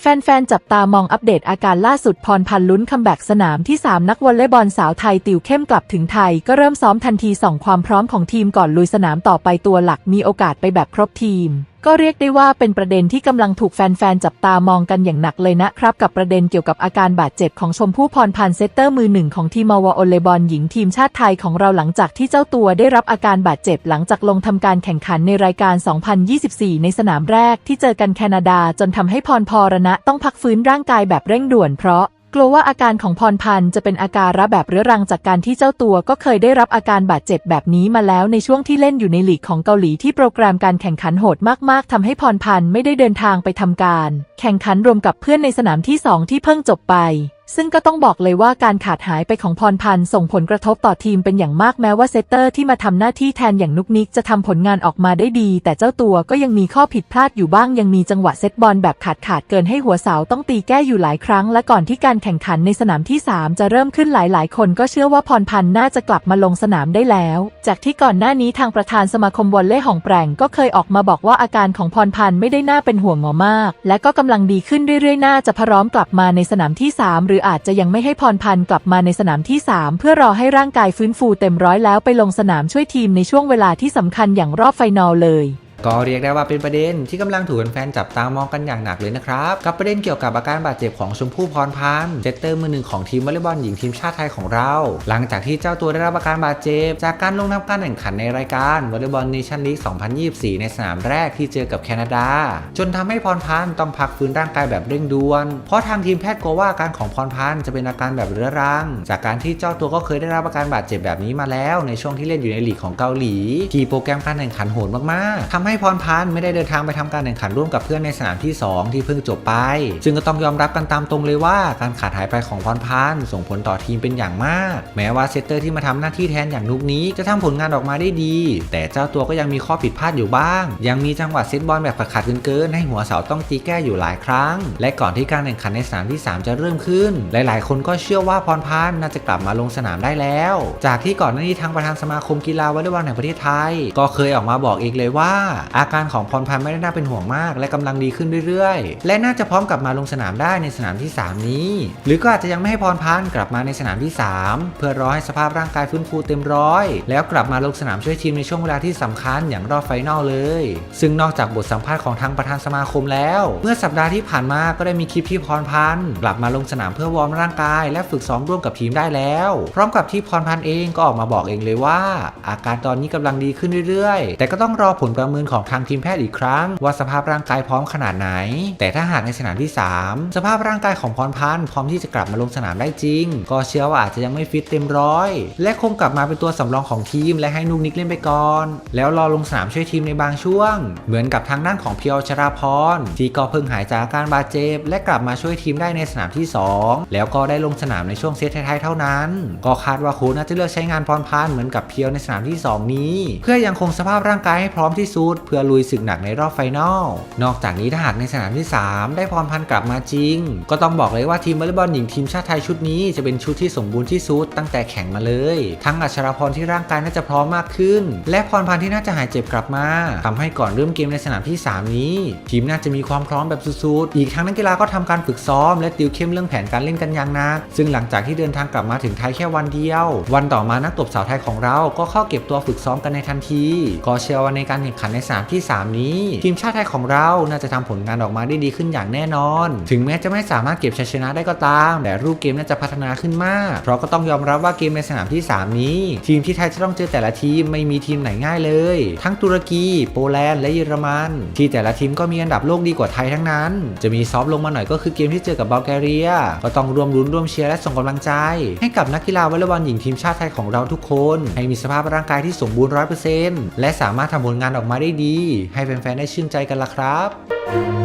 แฟนๆ จับตามองอัปเดตอาการล่าสุดพรพันลุ้นคัมแบ็กสนามที่ 3 นักวอลเลย์บอลสาวไทยติวเข้มกลับถึงไทย ก็เริ่มซ้อมทันทีส่องความพร้อมของทีมก่อนลุยสนามต่อไปตัวหลักมีโอกาสไปแบบครบทีม ก็เรียกได้ว่าเป็นประเด็นที่กำลังถูกแฟนๆ จับตามองกันอย่างหนักเลยนะครับ กับประเด็นเกี่ยวกับอาการบาดเจ็บของชมพู่พรพันธ์เซตเตอร์มือหนึ่งของทีมวอลเลย์บอลหญิงทีมชาติไทยของเราหลังจากที่เจ้าตัวได้รับอาการบาดเจ็บหลังจากลงทำการแข่งขันในรายการ 2024 ในสนามแรกที่เจอกันแคนาดาจนทำให้พรพรณะต้องพักฟื้นร่างกายแบบเร่งด่วนเพราะ กลัวว่าอาการของพรพันธ์จะเป็นอาการระแบบเรื้อรังจากการที่เจ้าตัวก็เคยได้รับอาการบาดเจ็บแบบนี้มาแล้วในช่วงที่เล่นอยู่ในหลีกของเกาหลีที่โปรแกรมการแข่งขันโหดมากๆทำให้พรพันธ์ไม่ได้เดินทางไปทำการ แข่งขันรวมกับเพื่อนในสนามที่สองที่เพิ่งจบไปซึ่งก็ต้องบอกเลยว่าการขาดหายไปของพรพันธ์ส่งผลกระทบต่อทีมเป็นอย่างมากแม้ว่าเซตเตอร์ที่มาทำหน้าที่แทนอย่างนุกนิกจะทำผลงานออกมาได้ดี แต่เจ้าตัวก็ยังมีข้อผิดพลาดอยู่บ้างยังมีจังหวะเซตบอลแบบขาดขาดเกินให้หัวเสาต้องตีแก้อยู่หลายครั้ง และก่อนที่การแข่งขันในสนามที่ 3 จะเริ่มขึ้นหลาย ๆ คนก็เชื่อว่าพรพันธ์น่าจะกลับมาลงสนามได้แล้ว จากที่ก่อนหน้านี้ทางประธานสมาคมวอลเลย์ของแปรงก็เคยออกมาบอกว่าอาการของพรพันธ์ไม่ได้น่าเป็นห่วงหมอมาก และก็กำลังดีขึ้นเรื่อยๆน่าจะพร้อมกลับมาในสนามที่ 3รืออาจจะยังไม่ให้พรพันธ์กลับมาในสนามที่ 3 เพื่อรอให้ร่างกายฟื้นฟูเต็มร้อยแล้วไปลงสนามช่วยทีมในช่วงเวลาที่สำคัญอย่างรอบไฟนอลเลย ก็เรียกได้ว่าเป็นประเด็นที่กำลังถูกแฟนๆจับตามองกันอย่างหนักเลยนะครับ กับประเด็นเกี่ยวกับอาการบาดเจ็บของชมพู่พรพันธ์เซตเตอร์มือหนึ่งของทีมวอลเลย์บอลหญิงทีมชาติไทยของเรา หลังจากที่เจ้าตัวได้รับอาการบาดเจ็บ จากการลงทำการแข่งขันในรายการวอลเลย์บอลเนชั่นลีก 2024 ในสนามแรกที่เจอกับแคนาดา จนทำให้พรพันธ์ต้องพักฟื้นร่างกายแบบเร่งด่วน เพราะทางทีมแพทย์กลัวว่าอาการของพรพันธ์จะเป็นอาการแบบเรื้อรัง จากการที่เจ้าตัวก็เคยได้รับอาการบาดเจ็บแบบนี้มาแล้ว ในช่วงที่เล่นอยู่ในลีกของเกาหลีที่โปรแกรมการแข่งขันโหดมากๆทำให้พรพันธ์ไม่ได้เดินทางไปทำการแข่งขันร่วมกับเพื่อนในสนามที่ 2 ที่เพิ่งจบไป ซึ่งก็ต้องยอมรับกันตามตรงเลยว่าการขาดหายไปของพรพันธ์ส่งผลต่อทีมเป็นอย่างมาก แม้ว่าเซตเตอร์ที่มาทำหน้าที่แทนอย่างนุกนี้จะทำผลงานออกมาได้ดี แต่เจ้าตัวก็ยังมีข้อผิดพลาดอยู่บ้าง ยังมีจังหวะเซตบอลแบบขาดเกินๆให้หัวเสาต้องตีแก้อยู่หลายครั้ง และก่อนที่การแข่งขันในสนามที่ 3 จะเริ่มขึ้น หลาย ๆ คนก็เชื่อว่าพรพันธ์น่าจะกลับมาลงสนามได้แล้ว จากที่ก่อนหน้านี้ทางประธานสมาคมกีฬาวอลเลย์บอลแห่งประเทศไทย ก็เคยออกมาบอกเองเลยว่าอาการของพรพันธ์ไม่ได้น่าเป็นห่วงมาก และกำลังดีขึ้นเรื่อยๆ และน่าจะพร้อมกลับมาลงสนามได้ในสนามที่ 3 นี้ หรือก็อาจจะยังไม่ให้พรพันธ์กลับมาในสนามที่ 3 เพื่อรอให้สภาพร่างกายฟื้นฟูเต็มร้อย แล้วกลับมาลงสนามช่วยทีมในช่วงเวลาที่สำคัญอย่างรอบไฟนอลเลย ซึ่งนอกจากบทสัมภาษณ์ของทางประธานสมาคมแล้ว เมื่อสัปดาห์ที่ผ่านมาก็ได้มีคลิปที่พรพันธ์กลับมาลงสนามเพื่อวอร์มร่างกาย และฝึกซ้อมร่วมกับทีมได้แล้ว พร้อมกับที่พรพันธ์เองก็ออกมาบอกเองเลยว่า อาการตอนนี้กำลังดีขึ้นเรื่อยๆ แต่ก็ต้องรอผลประเมินของทางทีมแพทย์อีกครั้ง ว่าสภาพร่างกายพร้อมขนาดไหน แต่ถ้าหากในสนามที่ 3 สภาพร่างกายของพรพันธ์พร้อมที่จะกลับมาลงสนามได้จริง ก็เชื่อว่าอาจจะยังไม่ฟิตเต็มร้อย และคงกลับมาเป็นตัวสำรองของทีมและให้นุกนิกเล่นไปก่อน แล้วรอลงสนามช่วยทีมในบางช่วง เหมือนกับทางด้านของเพียวชราพรที่ก็เพิ่งหายจากอาการบาดเจ็บและกลับมาช่วยทีมได้ในสนามที่ 2 แล้วก็ได้ลงสนามในช่วงเซตท้ายๆเท่านั้น ก็คาดว่าโค้ชน่าจะเลือกใช้งานพรพันธ์เหมือนกับเพียวในสนามที่ 2 นี้ เพื่อยังคงสภาพร่างกายให้พร้อมที่สุดเพื่อลุยศึกหนักในรอบไฟนอล นอกจากนี้ถ้าหากในสนามที่ 3 ได้พรพันธ์กลับมาจริง ก็ต้องบอกเลยว่าทีมวอลเลย์บอลหญิงทีมชาติไทยชุดนี้จะเป็นชุดที่สมบูรณ์ที่สุดตั้งแต่แข่งมาเลย ทั้งอัชราพรที่ร่างกายน่าจะพร้อมมากขึ้น และพรพันธ์ที่น่าจะหายเจ็บกลับมาทำให้ก่อนเริ่มเกมในสนามที่ 3 นี้ ทีมน่าจะมีความพร้อมแบบสุดๆ อีกทั้งนักกีฬาก็ทำการฝึกซ้อม และติวเข้มเรื่องแผนการเล่นกันอย่างหนัก ซึ่งหลังจากที่เดินทางกลับมาถึงไทยแค่วันเดียว วันต่อมานักตบสาวไทยของเราก็เข้าเก็บตัวฝึกซ้อมกันในทันทีก็เชื่อว่าในการแข่งขันในสนามที่ 3 นี้ ทีมชาติไทยของเราน่าจะทำผลงานออกมาได้ดีขึ้นอย่างแน่นอน ถึงแม้จะไม่สามารถเก็บชัยชนะได้ก็ตาม แต่รูปเกมน่าจะพัฒนาขึ้นมาก เพราะก็ต้องยอมรับว่าเกมในสนามที่ 3 นี้ ทีมที่ไทยจะต้องเจอแต่ละทีมไม่มีทีมไหนง่ายเลย ทั้งตุรกี โปแลนด์และเยอรมัน ที่แต่ละทีมก็มีอันดับโลกดีกว่าไทยทั้งนั้น จะมีซอฟต์ลงมาหน่อยก็คือเกมที่เจอกับบัลแกเรีย ก็ต้องรวมลุ้นร่วมเชียร์และส่งกำลังใจ ให้กับนักกีฬาวอลเลย์บอลหญิงทีมชาติไทยของเราทุกคน ให้มีสภาพร่างกายที่สมบูรณ์ร้อยเปอร์เซ็นต์และสามารถทำผลงานออกมาได้ดี ให้แฟนๆได้ชื่นใจกันละครับ